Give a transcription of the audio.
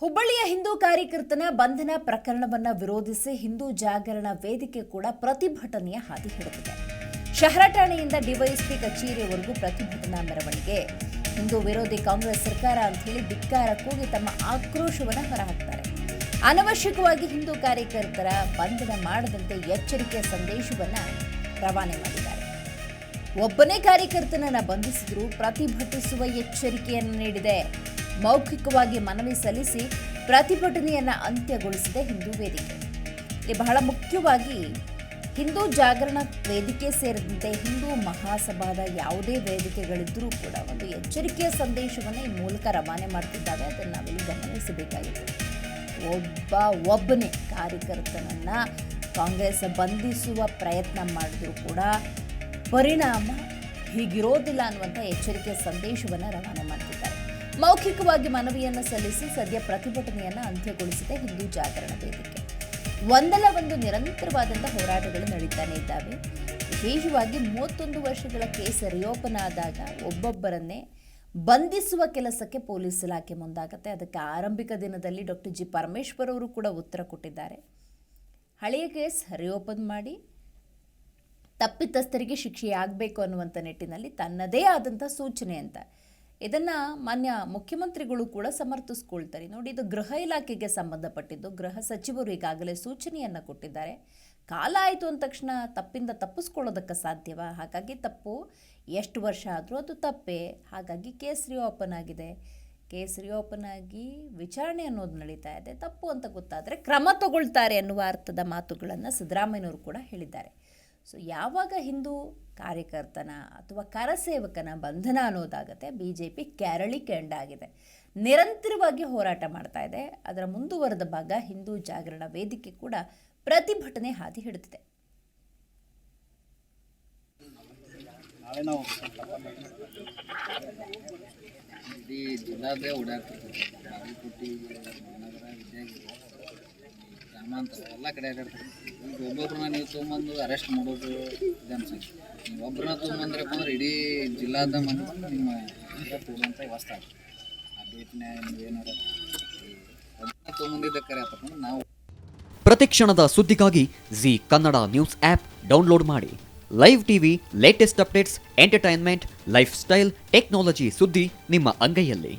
ಹುಬ್ಬಳ್ಳಿಯ ಹಿಂದೂ ಕಾರ್ಯಕರ್ತನ ಬಂಧನ ಪ್ರಕರಣವನ್ನ ವಿರೋಧಿಸಿ ಹಿಂದೂ ಜಾಗರಣ ವೇದಿಕೆ ಕೂಡ ಪ್ರತಿಭಟನೆಯ ಹಾದಿ ಹಿಡಿದಿದೆ. ಶಹರ ಠಾಣೆಯಿಂದ ಡಿವೈಎಸ್ಪಿ ಕಚೇರಿಯವರೆಗೂ ಪ್ರತಿಭಟನಾ ಮೆರವಣಿಗೆ. ಹಿಂದೂ ವಿರೋಧಿ ಕಾಂಗ್ರೆಸ್ ಸರ್ಕಾರ ಅಂತ ಹೇಳಿ ಧಿಕ್ಕಾರ ಕೂಗಿ ತಮ್ಮ ಆಕ್ರೋಶವನ್ನು ಹೊರಹಾಕ್ತಾರೆ. ಅನವಶ್ಯಕವಾಗಿ ಹಿಂದೂ ಕಾರ್ಯಕರ್ತರ ಬಂಧನ ಮಾಡದಂತೆ ಎಚ್ಚರಿಕೆಯ ಸಂದೇಶವನ್ನ ರವಾನೆ ಮಾಡಿದ್ದಾರೆ. ಒಬ್ಬನೇ ಕಾರ್ಯಕರ್ತನನ್ನ ಬಂಧಿಸಿದ್ರು, ಪ್ರತಿಭಟಿಸುವ ಎಚ್ಚರಿಕೆಯನ್ನು ನೀಡಿದೆ. ಮೌಖಿಕವಾಗಿ ಮನವಿ ಸಲ್ಲಿಸಿ ಪ್ರತಿಭಟನೆಯನ್ನು ಅಂತ್ಯಗೊಳಿಸಿದೆ ಹಿಂದೂ ವೇದಿಕೆ. ಇಲ್ಲಿ ಬಹಳ ಮುಖ್ಯವಾಗಿ ಹಿಂದೂ ಜಾಗರಣ ವೇದಿಕೆ ಸೇರಿದಂತೆ ಹಿಂದೂ ಮಹಾಸಭಾದ ಯಾವುದೇ ವೇದಿಕೆಗಳಿದ್ದರೂ ಕೂಡ ಒಂದು ಎಚ್ಚರಿಕೆಯ ಸಂದೇಶವನ್ನು ಈ ಮೂಲಕ ರವಾನೆ ಮಾಡ್ತಿದ್ದಾರೆ. ಅದನ್ನು ನಾವಿಲ್ಲಿ ಗಮನಿಸಬೇಕಾಗಿದೆ. ಒಬ್ಬ ಒಬ್ಬನೇ ಕಾರ್ಯಕರ್ತನನ್ನ ಕಾಂಗ್ರೆಸ್ ಬಂಧಿಸುವ ಪ್ರಯತ್ನ ಮಾಡಿದ್ರು ಕೂಡ ಪರಿಣಾಮ ಹೀಗಿರೋದಿಲ್ಲ ಅನ್ನುವಂಥ ಎಚ್ಚರಿಕೆಯ ಸಂದೇಶವನ್ನು ರವಾನೆ ಮಾಡ್ತಿದ್ದಾರೆ. ಮೌಖಿಕವಾಗಿ ಮನವಿಯನ್ನು ಸಲ್ಲಿಸಿ ಸದ್ಯ ಪ್ರತಿಭಟನೆಯನ್ನು ಅಂತ್ಯಗೊಳಿಸಿದೆ ಹಿಂದೂ ಜಾಗರಣ ವೇದಿಕೆ. ಒಂದಲ್ಲ ಒಂದು ನಿರಂತರವಾದಂಥ ಹೋರಾಟಗಳು ನಡೀತಾನೆ ಇದ್ದಾವೆ. ವಿಶೇಷವಾಗಿ ಮೂವತ್ತೊಂದು ವರ್ಷಗಳ ಕೇಸ್ ರಿಯೋಪನ್ ಆದಾಗ ಒಬ್ಬೊಬ್ಬರನ್ನೇ ಬಂಧಿಸುವ ಕೆಲಸಕ್ಕೆ ಪೊಲೀಸ್ ಇಲಾಖೆ ಮುಂದಾಗುತ್ತೆ. ಅದಕ್ಕೆ ಆರಂಭಿಕ ದಿನದಲ್ಲಿ ಡಾಕ್ಟರ್ ಜಿ ಪರಮೇಶ್ವರ್ ಅವರು ಕೂಡ ಉತ್ತರ ಕೊಟ್ಟಿದ್ದಾರೆ. ಹಳೆಯ ಕೇಸ್ ರಿಯೋಪನ್ ಮಾಡಿ ತಪ್ಪಿತಸ್ಥರಿಗೆ ಶಿಕ್ಷೆಯಾಗಬೇಕು ಅನ್ನುವಂಥ ನಿಟ್ಟಿನಲ್ಲಿ ತನ್ನದೇ ಆದಂಥ ಸೂಚನೆ ಅಂತ ಇದನ್ನು ಮಾನ್ಯ ಮುಖ್ಯಮಂತ್ರಿಗಳು ಕೂಡ ಸಮರ್ಥಿಸ್ಕೊಳ್ತಾರೆ. ನೋಡಿ, ಇದು ಗೃಹ ಇಲಾಖೆಗೆ ಸಂಬಂಧಪಟ್ಟಿದ್ದು, ಗೃಹ ಸಚಿವರು ಈಗಾಗಲೇ ಸೂಚನೆಯನ್ನು ಕೊಟ್ಟಿದ್ದಾರೆ. ಕಾಲ ಆಯಿತು ಅಂದ ತಕ್ಷಣ ತಪ್ಪಿಂದ ತಪ್ಪಿಸ್ಕೊಳ್ಳೋದಕ್ಕೆ ಸಾಧ್ಯವಾ? ಹಾಗಾಗಿ ತಪ್ಪು. ಎಷ್ಟು ವರ್ಷ ಆದರೂ ಅದು ತಪ್ಪೇ. ಹಾಗಾಗಿ ಕೇಸ್ ರಿಓಪನ್ ಆಗಿದೆ. ಕೇಸ್ ರಿಓಪನ್ ಆಗಿ ವಿಚಾರಣೆ ಅನ್ನೋದು ನಡೀತಾ ಇದೆ. ತಪ್ಪು ಅಂತ ಗೊತ್ತಾದರೆ ಕ್ರಮ ತಗೊಳ್ತಾರೆ ಅನ್ನುವ ಅರ್ಥದ ಮಾತುಗಳನ್ನು ಸಿದ್ದರಾಮಯ್ಯನವರು ಕೂಡ ಹೇಳಿದ್ದಾರೆ. ಸೊ, ಯಾವಾಗ ಹಿಂದೂ ಕಾರ್ಯಕರ್ತನ ಅಥವಾ ಕರಸೇವಕನ ಬಂಧನ ಅನ್ನೋದಾಗತ್ತೆ. ಬಿ ಜೆ ಪಿ ಕೆರಳಿ ಕೆಂಡಾಗಿದೆ. ನಿರಂತರವಾಗಿ ಹೋರಾಟ ಮಾಡ್ತಾ ಇದೆ. ಅದರ ಮುಂದುವರೆದ ಭಾಗ ಹಿಂದೂ ಜಾಗರಣ ವೇದಿಕೆ ಕೂಡ ಪ್ರತಿಭಟನೆ ಹಾದಿ ಹಿಡಿದಿದೆ. ಜಿಲ್ಲಾದೇ ಗ್ರಾಮಾಂತರ ಎಲ್ಲ ಕಡೆ ಅಡ್ಡಾಡ್ತಾರೆ ಈಗ ಒಬ್ಬೊಬ್ರನ್ನ ನೀವು ತೊಗೊಂಬಂದು ಅರೆಸ್ಟ್ ಮಾಡೋದು ಇದೆ ಅನ್ಸುತ್ತೆ. ನೀವು ಒಬ್ಬರನ್ನ ತೊಗೊಂಬಂದ್ರಪ್ಪ ಅಂದ್ರೆ ಇಡೀ ಜಿಲ್ಲಾದ ಮಂದಿ ಬಂದು ನಿಮ್ಮ ಕೂಡಂತ ವ್ಯವಸ್ಥೆ ಆಗ್ತದೆ ಆ ನೀವು ಏನಾರ ಒಬ್ಬರನ್ನ ತೊಗೊಂಬಂದಿದ್ದ ಕರೆ ಆತಪ್ಪ ನಾವು. ಪ್ರತಿಕ್ಷಣದ ಸುದ್ದಿಗಾಗಿ Zee Kannada news app download ಮಾಡಿ. Live TV latest updates entertainment lifestyle technology ಸುದ್ದಿ ನಿಮ್ಮ ಅಂಗೈಯಲ್ಲಿ.